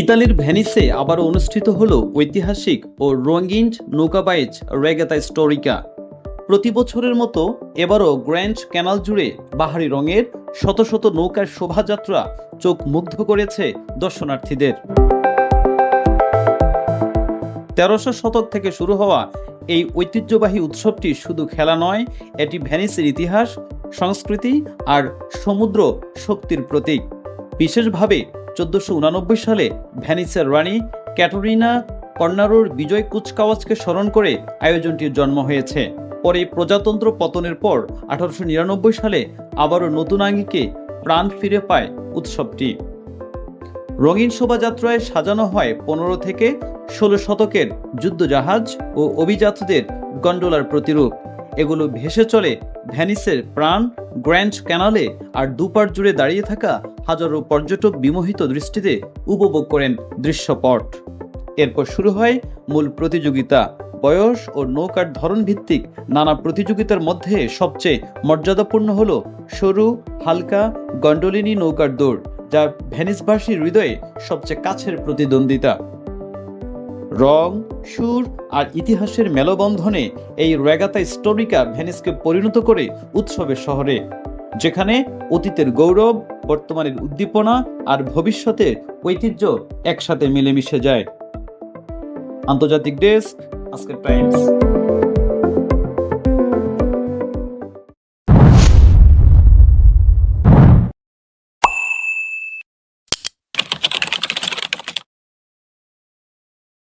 ইতালির ভেনিসে আবার অনুষ্ঠিত হল ঐতিহাসিক ও রঙিন নৌকাবাইজ রেগাতা স্টোরিকা। প্রতি বছরের মতো এবারও গ্র্যান্ড ক্যানাল জুড়ে বাহারি রঙের শত শত নৌকার শোভাযাত্রা চোখ মুগ্ধ করেছে দর্শনার্থীদের। তেরোশো শতক থেকে শুরু হওয়া এই ঐতিহ্যবাহী উৎসবটি শুধু খেলা নয়, এটি ভেনিসের ইতিহাস, সংস্কৃতি আর সমুদ্র শক্তির প্রতীক। বিশেষভাবে চোদ্দশো সালে ভ্যানিসের রানী ক্যাটোরিনা কর্নারোর বিজয় কুচকাওয়াজকে স্মরণ করে আয়োজনটির জন্ম হয়েছে। পরে প্রজাতন্ত্র পতনের পর আঠারোশো নিরানব্বই সালে আবারও নতুন আঙ্গিকে প্রাণ ফিরে পায় উৎসবটি। রঙিন শোভাযাত্রায় সাজানো হয় পনেরো থেকে ষোলো শতকের যুদ্ধজাহাজ ও অভিজাতদের গন্ডোলার প্রতিরূপ। এগুলো ভেসে চলে ভ্যানিসের প্রাণ গ্র্যান্ড ক্যানালে আর দুপার জুড়ে দাঁড়িয়ে থাকা হাজারো পর্যটক বিমোহিত দৃষ্টিতে উপভোগ করেন দৃশ্যপট। এরপর শুরু হয় মূল প্রতিযোগিতা। বয়স ও নৌকার ধরন ভিত্তিক নানা প্রতিযোগিতার মধ্যে সবচেয়ে মর্যাদাপূর্ণ হল সরু, হালকা গন্ডোলিনী নৌকার দৌড়, যা ভ্যানিসবাসীর হৃদয়ে সবচেয়ে কাছের প্রতিদ্বন্দ্বিতা। রং, সুর আর ইতিহাসের মেলবন্ধনে এই রেগাতা স্টোরিকা ভেনিসকে পরিণত করে উৎসবের শহরে, যেখানে অতীতের গৌরব, বর্তমানের উদ্দীপনা আর ভবিষ্যতে ঐতিহ্য একসাথে মিলেমিশে যায়। আন্তর্জাতিক ডেস্ক, আজকের টাইমস।